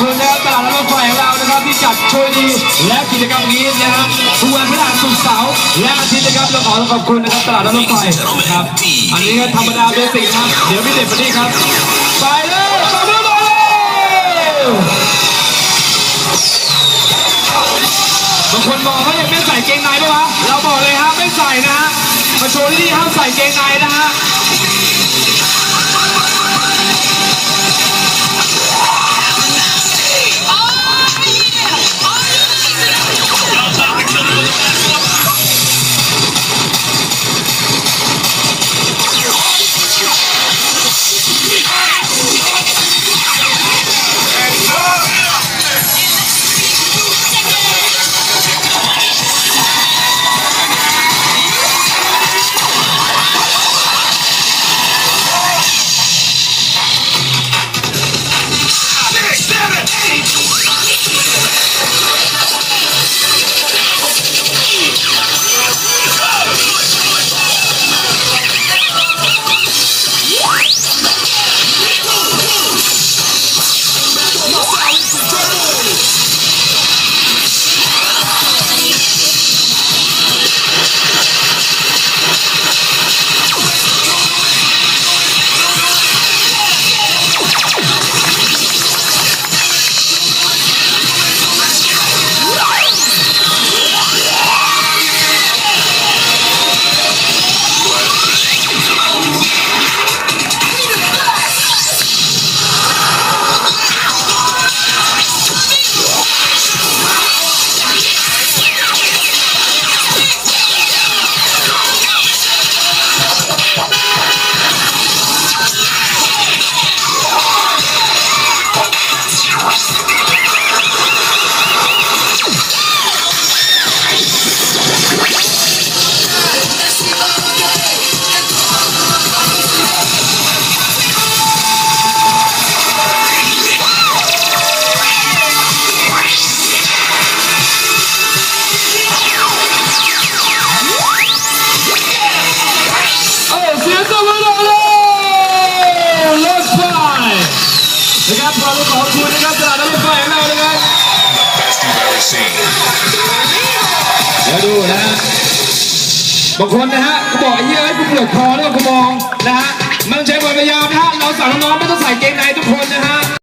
คุณนะครับตลาดรถไฟของเรานะครับที่จัดช่วยดีและกิจกรรมนี้นะฮะทุกวันพฤหัสศุกร์เสาร์และอาทิตย์นะครับเราขอขอบคุณนะครับตลาดรถไฟครับอันนี้ก็ธรรมดาเบสิกครับเดี๋ยวพี่เด็ดมานี่ครับไปเลยตบมือหน่อยเลยบางคนบอกว่ายังไม่ใส่เกงในปะวะ เราบอกเลยฮะไม่ใส่นะฮะมาโชว์ที่นี่ห้ามใส่เกงในนะฮะ ยวดูนะฮะบางคนนะฮะก็บอกไอ้เหี้ยไอ้กูปวดคอแล้วกูมองนะฮะมันใช้ความพยายามนะฮะเราสั่งน้องๆไม่ต้องใส่เกงในทุกคนนะฮะ